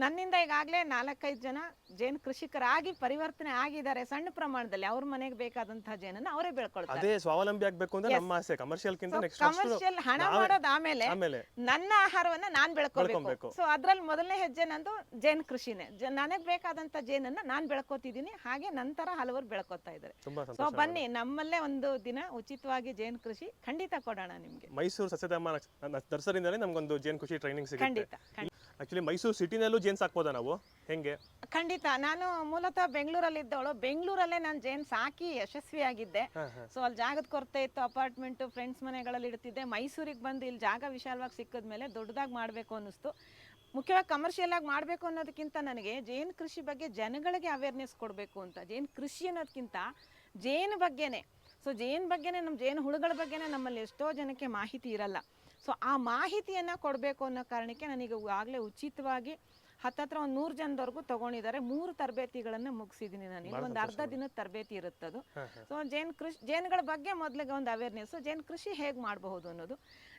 ನನ್ನಿಂದ ಈಗಾಗಲೇ ನಾಲ್ಕೈದು ಜನ ಜೇನು ಕೃಷಿಕರಾಗಿ ಪರಿವರ್ತನೆ ಆಗಿದ್ದಾರೆ ಸಣ್ಣ ಪ್ರಮಾಣದಲ್ಲಿ. ಅವ್ರ ಮನೆಗೆ ಬೇಕಾದಂತಹ ಜೇನನ್ನ ಅವರೇ ಬೆಳ್ಕೊಳ್ತಾರೆ. ಅದೇ ಸ್ವಾವಲಂಬಿ ಆಗ್ಬೇಕು ಅಂದ್ರೆ ನಮ್ಮ ಆಸೆ. ಕಮರ್ಷಿಯಲ್ ಕಮರ್ಷಿಯಲ್ ಹಣ ಮಾಡೋದು ಆಮೇಲೆ ನನ್ನ ಆಹಾರವನ್ನ ನಾನ್ ಬೆಳ್ಕೊಳ್ಬೇಕು. ಬೆಳ್ಕೊಬೇಕು. ಸೊ ಅದ್ರಲ್ಲಿ ಮೊದಲನೇ ಹೆಜ್ಜೆ ನಂದು ಜೇನು ಕೃಷಿನೇ. ನನಗೆ ಬೇಕಾದಂತ ಜೇನನ್ನ ನಾನ್ ಬೆಳ್ಕೋತಿದ್ದೀನಿ. ಹಾಗೆ ನಂತರ ಹಲವರು ಬೆಳ್ಕೊತಾ ಇದ್ದಾರೆ. ಸೊ ಬನ್ನಿ ನಮ್ಮಲ್ಲೇ ಒಂದು ದಿನ ಉಚಿತವಾಗಿ ಜೇನು ಕೃಷಿ ಖಂಡಿತ ಕೊಡೋಣ ನಿಮ್ಗೆ. ಮೈಸೂರು ಸಸ್ಯಧಾಮ ನರ್ಸರಿಂದಲೇ ನಮ್ಗೊಂದು ಜೇನು ಕೃಷಿ ಟ್ರೈನಿಂಗ್ ಸಿಗುತ್ತೆ. ಖಂಡಿತ. ಆಕ್ಚುಲಿ ಮೈಸೂರು ಸಿಟಿನಲ್ಲೂ ಜೇನ್ಸ್ ಹಾಕ್ಬೋದಾ ನಾವು? ಹೆಂಗೆ? ಖಂಡಿತ. ನಾನು ಮೂಲತಃ ಬೆಂಗಳೂರಲ್ಲಿ ಇದ್ದವಳು. ಬೆಂಗಳೂರಲ್ಲೇ ನಾನು ಜೇನ್ ಸಾಕಿ ಯಶಸ್ವಿ ಆಗಿದ್ದೆ. ಸೊ ಅಲ್ಲಿ ಜಾಗದ ಕೊರತೆ ಇತ್ತು ಅಪಾರ್ಟ್ಮೆಂಟ್ ಫ್ರೆಂಡ್ಸ್ ಮನೆಗಳಲ್ಲಿ ಇಡ್ತಿದ್ದೆ. ಮೈಸೂರಿಗೆ ಬಂದು ಇಲ್ಲಿ ಜಾಗ ವಿಶಾಲವಾಗಿ ಸಿಕ್ಕಿದ್ಮೇಲೆ ದೊಡ್ಡದಾಗಿ ಮಾಡಬೇಕು ಅನ್ನಿಸ್ತು. ಮುಖ್ಯವಾಗಿ ಕಮರ್ಷಿಯಲ್ ಆಗಿ ಮಾಡಬೇಕು ಅನ್ನೋದಕ್ಕಿಂತ ನನಗೆ ಜೇನ್ ಕೃಷಿ ಬಗ್ಗೆ ಜನಗಳಿಗೆ ಅವೇರ್ನೆಸ್ ಕೊಡಬೇಕು ಅಂತ ಜೇನ್ ಕೃಷಿ ಅನ್ನೋದಕ್ಕಿಂತ ಜೇನು ಬಗ್ಗೆನೇ. ಸೊ ಜೇನು ಬಗ್ಗೆನೇ ನಮ್ಮ ಜೇನು ಹುಳುಗಳ ಬಗ್ಗೆನೇ ನಮ್ಮಲ್ಲಿ ಎಷ್ಟೋ ಜನಕ್ಕೆ ಮಾಹಿತಿ ಇರಲ್ಲ. ಸೊ ಆ ಮಾಹಿತಿಯನ್ನು ಕೊಡಬೇಕು ಅನ್ನೋ ಕಾರಣಕ್ಕೆ ನನಗೆ ಆಗಲೇ ಉಚಿತವಾಗಿ ಹತ್ತತ್ರ ಒಂದು ನೂರು ಜನದವರೆಗೂ ತಗೊಂಡಿದ್ದಾರೆ. ಮೂರು ತರಬೇತಿಗಳನ್ನು ಮುಗಿಸಿದ್ದೀನಿ ನನಗೆ ಒಂದು ಅರ್ಧ ದಿನದ ತರಬೇತಿ ಇರುತ್ತದು. ಸೊ ಜೇನು ಕೃಷಿ ಜೇನುಗಳ ಬಗ್ಗೆ ಮೊದಲಿಗೆ ಒಂದು ಅವೇರ್ನೆಸ್ ಜೇನು ಕೃಷಿ ಹೇಗೆ ಮಾಡಬಹುದು ಅನ್ನೋದು.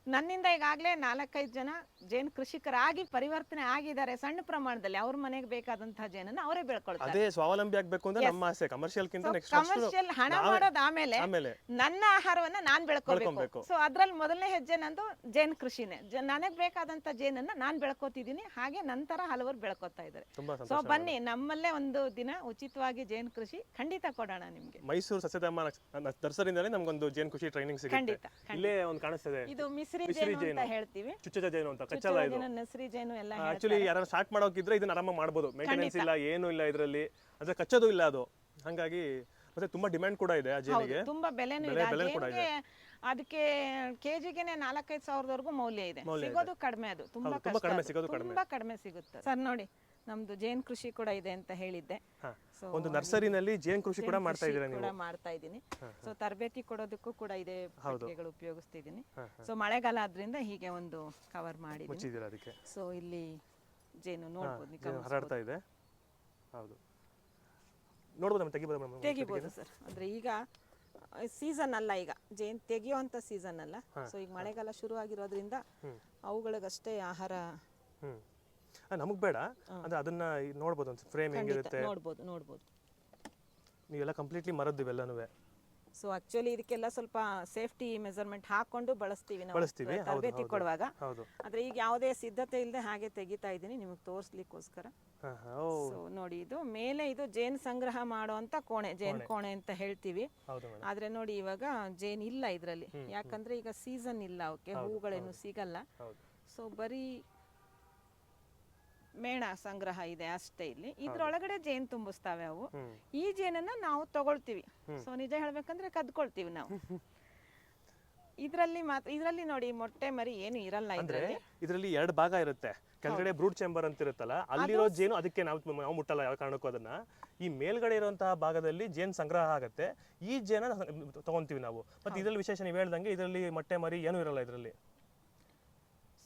ನನ್ನಿಂದ ಈಗಾಗಲೇ ನಾಲ್ಕೈದು ಜನ ಜೇನು ಕೃಷಿಕರಾಗಿ ಪರಿವರ್ತನೆ ಆಗಿದ್ದಾರೆ ಸಣ್ಣ ಪ್ರಮಾಣದಲ್ಲಿ. ಅವ್ರ ಮನೆಗೆ ಬೇಕಾದಂತಹ ಜೇನನ್ನ ಅವರೇ ಬೆಳ್ಕೊಳ್ತಾರೆ. ಅದೇ ಸ್ವಾವಲಂಬಿ ಆಗ್ಬೇಕು ಅಂದ್ರೆ ನಮ್ಮ ಆಸೆ. ಕಮರ್ಷಿಯಲ್ ಕಮರ್ಷಿಯಲ್ ಹಣ ಮಾಡೋದು ಆಮೇಲೆ ನನ್ನ ಆಹಾರವನ್ನ ನಾನ್ ಬೆಳ್ಕೊಳ್ಬೇಕು. ಬೆಳ್ಕೊಬೇಕು. ಸೊ ಅದ್ರಲ್ಲಿ ಮೊದಲನೇ ಹೆಜ್ಜೆ ನಂದು ಜೇನ್ ಕೃಷಿನೇ. ನನಗೆ ಬೇಕಾದಂತ ಜೇನನ್ನ ನಾನ್ ಬೆಳ್ಕೋತಿದ್ದೀನಿ. ಹಾಗೆ ನಂತರ ಹಲವರು ಬೆಳ್ಕೊತಾ ಇದ್ದಾರೆ. ಸೊ ಬನ್ನಿ ನಮ್ಮಲ್ಲೇ ಒಂದು ದಿನ ಉಚಿತವಾಗಿ ಜೇನ್ ಕೃಷಿ ಖಂಡಿತ ಕೊಡೋಣ ನಿಮ್ಗೆ. ಮೈಸೂರು ಸಸ್ಯಧಾಮ ನರ್ಸರಿಂದಲೇ ನಮ್ಗೊಂದು ಜೇನ್ ಕೃಷಿ ಟ್ರೈನಿಂಗ್ ಸಿಗುತ್ತೆ. ಖಂಡಿತ. ಇಲ್ಲೇ ಒಂದು ಕಾಣಿಸ್ತದೆ. ಇದು ಮಿಸ್ರಿ ಮಿಸ್ರಿ ಜೇನು ಅಂತ. ಹೇಳ್ತೀವಿ. ಚುಚ್ಚ ಜೇನು ಅಂತ ಕಚ್ಚಲ್ಲ ಇದು. ಜೇನು ನಸ್ರಿ ಜೇನು ಎಲ್ಲ ಆಕ್ಚುಲಿ ಯಾರು ಸ್ಟಾರ್ಟ್ ಮಾಡೋಕಿದ್ರೆ ಇದನ್ನ ಆರಾಮ ಮಾಡ್ಬೋದು. ಮೇಂಟೆನೆನ್ಸ್ ಇಲ್ಲ ಏನು ಇಲ್ಲ ಇದರಲ್ಲಿ. ಅಂದ್ರೆ ಕಚ್ಚೋದು ಇಲ್ಲ ಅದು. ಹಂಗಾಗಿ ಮತ್ತೆ ತುಂಬಾ ಡಿಮ್ಯಾಂಡ್ ಕೂಡ ಇದೆ ಆ ಜೇನಿಗೆ. ತುಂಬಾ ಬೆಲೆನೂ ಇದೆ. ಆ ಕೂಡ ಜೇನಿಗೆ ಅದಕ್ಕೆ ಕೆಜಿಗೆನೆ ನಾಲ್ಕೈದು ಸಾವಿರದವರೆಗೂ ಮೌಲ್ಯ ಇದೆ. ಸಿಗೋದು ಕಡಿಮೆ ಅದು. ತುಂಬಾ ತುಂಬಾ ಕಷ್ಟ ಕಡಿಮೆ ಅದು. ಸಿಗೋದು. ತುಂಬಾ ಕಡಿಮೆ ಸಿಗುತ್ತೆ. ಸರ್ ನೋಡಿ ನಮ್ದು ಜೇನ್ ಕೃಷಿ ಕೂಡ ಇದೆ ಅಂತ ಹೇಳಿದ್ದೆ. ಸೊ ಒಂದು ನರ್ಸರಿನಲ್ಲಿ ಜೇನ್ ಕೃಷಿ ಕೂಡ ಮಾಡ್ತಾ ಇದ್ದೀರಾ ನೀವು? ಕೂಡ ಮಾಡ್ತಾ ಇದ್ದೀನಿ. ಸೊ ತರಬೇತಿ ಕೊಡೋದಕ್ಕೂ ಕೂಡ ಇದೆ ಪೆಟ್ಟಿಗೆಗಳು ಉಪಯೋಗಿಸ್ತಿದ್ದೀನಿ. ಸೊ ಮಳೆಗಾಲ ಆದ್ರಿಂದ ಹೀಗೆ ಒಂದು ಕವರ್ ಮಾಡಿ ಮುಚ್ಚಿದ್ದೀರಾ ಅದಕ್ಕೆ? ಸೊ ಇಲ್ಲಿ ಜೇನು ನೋಡ್ಬೋದು ನೀವು ಜೇನು ಹರಡ್ತಾ ಇದೆ. ಹೌದು. ನೋಡ್ಬೋದು ಮೇಡಮ್ ತೆಗಿಬೋದು ಮೇಡಮ್ ತೆಗಿಬೋದು ಸರ್. ಅಂದ್ರೆ ಈಗ ಸೀಸನ್ ಅಲ್ಲ ಈಗ. ಜೇನ್ ತೆಗಿಯುವಂತ ಸೀಸನ್ ಅಲ್ಲ. ಸೊ ಈಗ ಮಳೆಗಾಲ ಶುರು ಆಗಿರೋದ್ರಿಂದ ಅವುಗಳಿಗಷ್ಟೇ ಆಹಾರ ಹ್ಮ್. ನಮಗ್ ಬೇಡ. ಅಂದ್ರೆ ಅದನ್ನ ನೋಡ್ಬೋದು ಒಂದು ಫ್ರೇಮ್ ಹೆಂಗಿರುತ್ತೆ? ನೋಡ್ಬೋದು ನೋಡ್ಬೋದು. ನೀವೆಲ್ಲ ಕಂಪ್ಲೀಟ್ಲಿ ಮರದ್ದು ಇವೆಲ್ಲನೂ. ಸೊ ಆಕ್ಚುಲಿ ಇದಕ್ಕೆಲ್ಲ ಸ್ವಲ್ಪ ಸೇಫ್ಟಿ ಮೆಜರ್ಮೆಂಟ್ ಹಾಕೊಂಡು ಬಳಸ್ತೀವಿ ನಾವು. ಬಳಸ್ತೀವಿ, ಹೌದು, ತರಬೇತಿ ಹೌದು. ಕೊಡುವಾಗ. ಹೌದು. ಆದ್ರೆ ಈಗ ಯಾವುದೇ ಸಿದ್ಧತೆ ಇಲ್ಲದೆ ಹಾಗೆ ತೆಗಿತಾ ಇದ್ದೀನಿ. ನಿಮಗೆ ತೋರಿಸ್ಲಿಕ್ಕೋಸ್ಕರ. ಹಾ ಹಾ ಓ. ಸೊ ನೋಡಿ ಇದು. ಮೇಲೆ ಇದು ಜೇನ್ ಸಂಗ್ರಹ ಮಾಡುವಂತ ಕೋಣೆ ಜೇನ್ ಕೋಣೆ. ಅಂತ ಹೇಳ್ತೀವಿ. ಹೌದು ಮೇಡಮ್. ಆದ್ರೆ ನೋಡಿ ಇವಾಗ ಜೇನ್ ಇಲ್ಲ ಇದರಲ್ಲಿ ಯಾಕಂದ್ರೆ ಈಗ ಸೀಸನ್ ಇಲ್ಲ ಅವಕ್ಕೆ. ಹೂಗಳೇನು ಸಿಗಲ್ಲ. ಹೌದು. ಸೊ ಬರೀ ಮೇಣ ಸಂಗ್ರಹ ಇದೆ ಅಷ್ಟೇ ಇಲ್ಲಿ. ಇದ್ರೊಳಗಡೆ ಜೇನ್ ತುಂಬಿಸ್ತಾವೆ ಅವು. ಈ ಜೇನನ್ನ ನಾವು ತಗೊಳ್ತೀವಿ. ಸೊ ನಿಜ ಹೇಳ್ಬೇಕಂದ್ರೆ ಕದ್ಕೊಳ್ತೀವಿ ನಾವು. ಇದರಲ್ಲಿ ಮಾತ್ರ ಇದರಲ್ಲಿ ನೋಡಿ ಮೊಟ್ಟೆ ಮರಿ ಏನು ಇರಲ್ಲ ಅಂದ್ರೆ ಇದ್ರಲ್ಲಿ. ಇದರಲ್ಲಿ ಎರಡು ಭಾಗ ಇರುತ್ತೆ. ಕೆಳಗಡೆ ಬ್ರೂಡ್ ಚೇಂಬರ್ ಅಂತ ಇರುತ್ತಲ್ಲ ಅಲ್ಲಿರೋ ಜೇನು ಅದಕ್ಕೆ ನಾವು ನಾವು ಮುಟ್ಟಲ್ಲ ಯಾವ ಕಾರಣಕ್ಕೂ ಅದನ್ನ. ಈ ಮೇಲ್ಗಡೆ ಇರುವಂತಹ ಭಾಗದಲ್ಲಿ ಜೇನ್ ಸಂಗ್ರಹ ಆಗುತ್ತೆ. ಈ ಜೇನ ತಗೊಂತೀವಿ ನಾವು. ಮತ್ತೆ ಇದರಲ್ಲಿ ವಿಶೇಷ ನೀವು ಹೇಳ್ದಂಗೆ ಇದರಲ್ಲಿ ಮೊಟ್ಟೆ ಮರಿ ಏನೂ ಇರಲ್ಲ ಇದರಲ್ಲಿ.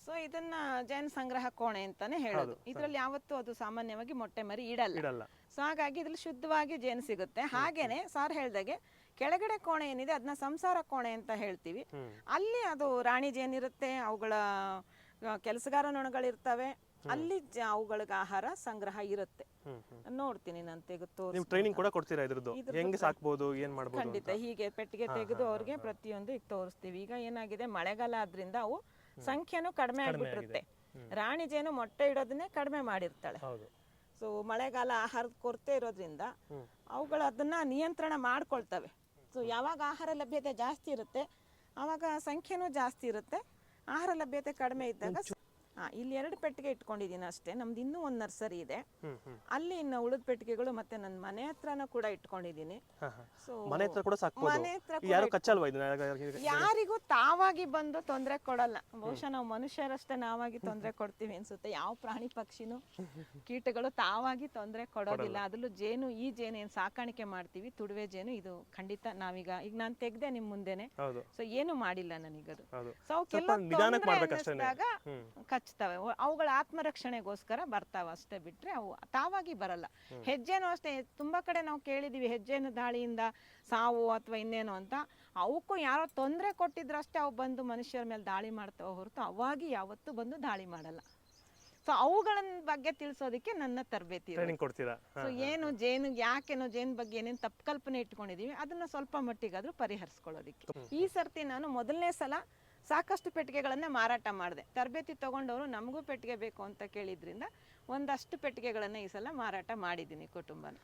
ಸೊ ಇದನ್ನ ಜೈನ ಸಂಗ್ರಹ ಕೋಣೆ ಅಂತಾನೆ ಹೇಳೋದು. ಇದ್ರಲ್ಲಿ ಯಾವತ್ತೂ ಅದು ಸಾಮಾನ್ಯವಾಗಿ ಮೊಟ್ಟೆ ಮರಿ ಇಡಲ್ಲ. ಸೊ ಹಾಗಾಗಿ ಇದ್ರಲ್ಲಿ ಶುದ್ಧವಾಗಿ ಜೇನು ಸಿಗುತ್ತೆ. ಹಾಗೇನೆ ಸಾರ್ ಹೇಳ್ದಾಗೆ ಕೆಳಗಡೆ ಕೋಣೆ ಏನಿದೆ ಅದನ್ನ ಸಂಸಾರ ಕೋಣೆ ಅಂತ ಹೇಳ್ತೀವಿ. ಅಲ್ಲಿ ಅದು ರಾಣಿ ಜೇನಿರುತ್ತೆ ಅವುಗಳ ಕೆಲಸಗಾರ ನೊಣಗಳಿರ್ತವೆ. ಅಲ್ಲಿ ಅವುಗಳಿಗೆ ಆಹಾರ ಸಂಗ್ರಹ ಇರುತ್ತೆ. ನೋಡ್ತೀನಿ ನಾನು ತೆಗೆದು ನೀವು ಟ್ರೈನಿಂಗ್ ಕೂಡ ಕೊಡ್ತೀರಾ ಇದ್ರದ್ದು? ಹೆಂಗೆ ಸಾಕ್ಬೋದು ಏನ್ ಮಾಡ್ಬೋದು ಖಂಡಿತ ಹೀಗೆ ಪೆಟ್ಟಿಗೆ ತೆಗೆದು ಅವ್ರಿಗೆ ಪ್ರತಿಯೊಂದು ಈಗ ತೋರಿಸ್ತೀವಿ. ಈಗ ಏನಾಗಿದೆ ಮಳೆಗಾಲ ಆದ್ರಿಂದ ಅವು ಸಂಖ್ಯೆನೂ ಕಡಿಮೆ ಆಗ್ಬಿಟ್ಟಿರುತ್ತೆ. ರಾಣಿ ಜೇನು ಮೊಟ್ಟೆ ಇಡೋದನ್ನೇ ಕಡಿಮೆ ಮಾಡಿರ್ತಾಳೆ. ಹೌದು. ಸೊ ಮಳೆಗಾಲ ಆಹಾರದ ಕೊರತೆ ಇರೋದ್ರಿಂದ ಅವುಗಳು ಅದನ್ನ ನಿಯಂತ್ರಣ ಮಾಡ್ಕೊಳ್ತವೆ. ಸೊ ಯಾವಾಗ ಆಹಾರ ಲಭ್ಯತೆ ಜಾಸ್ತಿ ಇರುತ್ತೆ ಆವಾಗ ಸಂಖ್ಯೆನೂ ಜಾಸ್ತಿ ಇರುತ್ತೆ. ಆಹಾರ ಲಭ್ಯತೆ ಕಡಿಮೆ ಇದ್ದಾಗ ಹಾ ಇಲ್ಲಿ ಎರಡು ಪೆಟ್ಟಿಗೆ ಇಟ್ಕೊಂಡಿದ್ದೀನಿ ಅಷ್ಟೇ. ನಮ್ದು ಇನ್ನೂ ಒಂದು ನರ್ಸರಿ ಇದೆ. ಅಲ್ಲಿ ಇನ್ನು ಉಳಿದ ಪೆಟ್ಟಿಗೆಗಳು ಮತ್ತೆ ನನ್ನ ಮನೆ ಹತ್ರನೂ ಕೂಡ ಇಟ್ಕೊಂಡಿದ್ದೀನಿ. ಸೊ ಮನೆ ಹತ್ರ ಕೂಡ ಸಾಕ್ಬೋದು. ಮನೆ ಹತ್ರ ಈ ಯಾರು ಕಚ್ಚಲ್ವಾ ಇದನ್ನ? ಯಾರಿಗೂ ತಾವಾಗಿ ಬಂದು ತೊಂದರೆ ಕೊಡಲ್ಲ. ಬಹುಶಃ ನಾವು ಮನುಷ್ಯರಷ್ಟೇ ನಾವಾಗಿ ತೊಂದರೆ ಕೊಡ್ತೀವಿ ಅನ್ಸುತ್ತೆ. ಯಾವ ಪ್ರಾಣಿ ಪಕ್ಷಿನೂ ಕೀಟಗಳು ತಾವಾಗಿ ತೊಂದರೆ ಕೊಡೋದಿಲ್ಲ. ಅದ್ರಲ್ಲೂ ಜೇನು ಈ ಜೇನು ಏನ್ ಸಾಕಾಣಿಕೆ ಮಾಡ್ತೀವಿ. ತುಡುವೆ ಜೇನು ಇದು ಖಂಡಿತ ನಾವೀಗ ಈಗ ನಾನು ತೆಗ್ದೆ ನಿಮ್ ಮುಂದೆನೆ. ಸೊ ಏನು ಮಾಡಿಲ್ಲ ನನಗದು ಸೊ ಅವಕ್ಕೆಲ್ಲ ಸ್ವಲ್ಪ ಹ್ಮ್. ಅವುಗಳ ಆತ್ಮರಕ್ಷಣೆಗೋಸ್ಕರ ಬರ್ತಾವ ಅಷ್ಟೇ ಬಿಟ್ರೆ ಅವು ತಾವಾಗಿ ಬರಲ್ಲ. ಹೆಜ್ಜೆನೂ ಅಷ್ಟೇ ತುಂಬಾ ಕಡೆ ನಾವು ಕೇಳಿದೀವಿ ಹೆಜ್ಜೆನ ದಾಳಿಯಿಂದ ಸಾವು ಅಥವಾ ಇನ್ನೇನು ಅಂತ. ಅವಕ್ಕೂ ಯಾರೋ ತೊಂದರೆ ಕೊಟ್ಟಿದ್ರಷ್ಟೇ ಅವು ಬಂದು ಮನುಷ್ಯರ ಮೇಲೆ ದಾಳಿ ಮಾಡ್ತಾವ ಹೊರತು ಅವಾಗಿ ಯಾವತ್ತೂ ಬಂದು ದಾಳಿ ಮಾಡಲ್ಲ. ಸೊ ಅವುಗಳ ಬಗ್ಗೆ ತಿಳಿಸೋದಕ್ಕೆ ನನ್ನ ತರಬೇತಿ ಕೊಡ್ತೀರಾ? ಸೊ ಏನು ಜೇನು ಯಾಕೆನೋ ಜೇನು ಬಗ್ಗೆ ಏನೇನು ತಪ್ಪು ಕಲ್ಪನೆ ಇಟ್ಕೊಂಡಿದೀವಿ ಅದನ್ನ ಸ್ವಲ್ಪ ಮಟ್ಟಿಗಾದ್ರೂ ಪರಿಹರಿಸ್ಕೊಳ್ಳೋದಕ್ಕೆ. ಈ ಸರ್ತಿ ನಾನು ಮೊದಲನೇ ಸಲ ಸಾಕಷ್ಟು ಪೆಟ್ಟಿಗೆಗಳನ್ನ ಮಾರಾಟ ಮಾಡಿದೆ. ತರಬೇತಿ ತಗೊಂಡವರು ನಮಗೂ ಪೆಟ್ಟಿಗೆ ಬೇಕು ಅಂತ ಕೇಳಿದ್ರಿಂದ ಒಂದಷ್ಟು ಪೆಟ್ಟಿಗೆಗಳನ್ನ ಈ ಸಲ ಮಾರಾಟ ಮಾಡಿದ್ದೀನಿ ಕುಟುಂಬನ.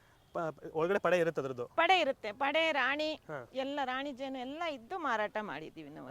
ಒಳಗಡೆ ಪಡೆ ಇರುತ್ತೆ ಅದರದ್ದು? ಪಡೆ ಇರುತ್ತೆ. ಪಡೆ ರಾಣಿ. ಎಲ್ಲ ರಾಣಿ ಜೇನು ಎಲ್ಲ ಇದ್ದು ಮಾರಾಟ ಮಾಡಿದ್ದೀವಿ ನಾವು.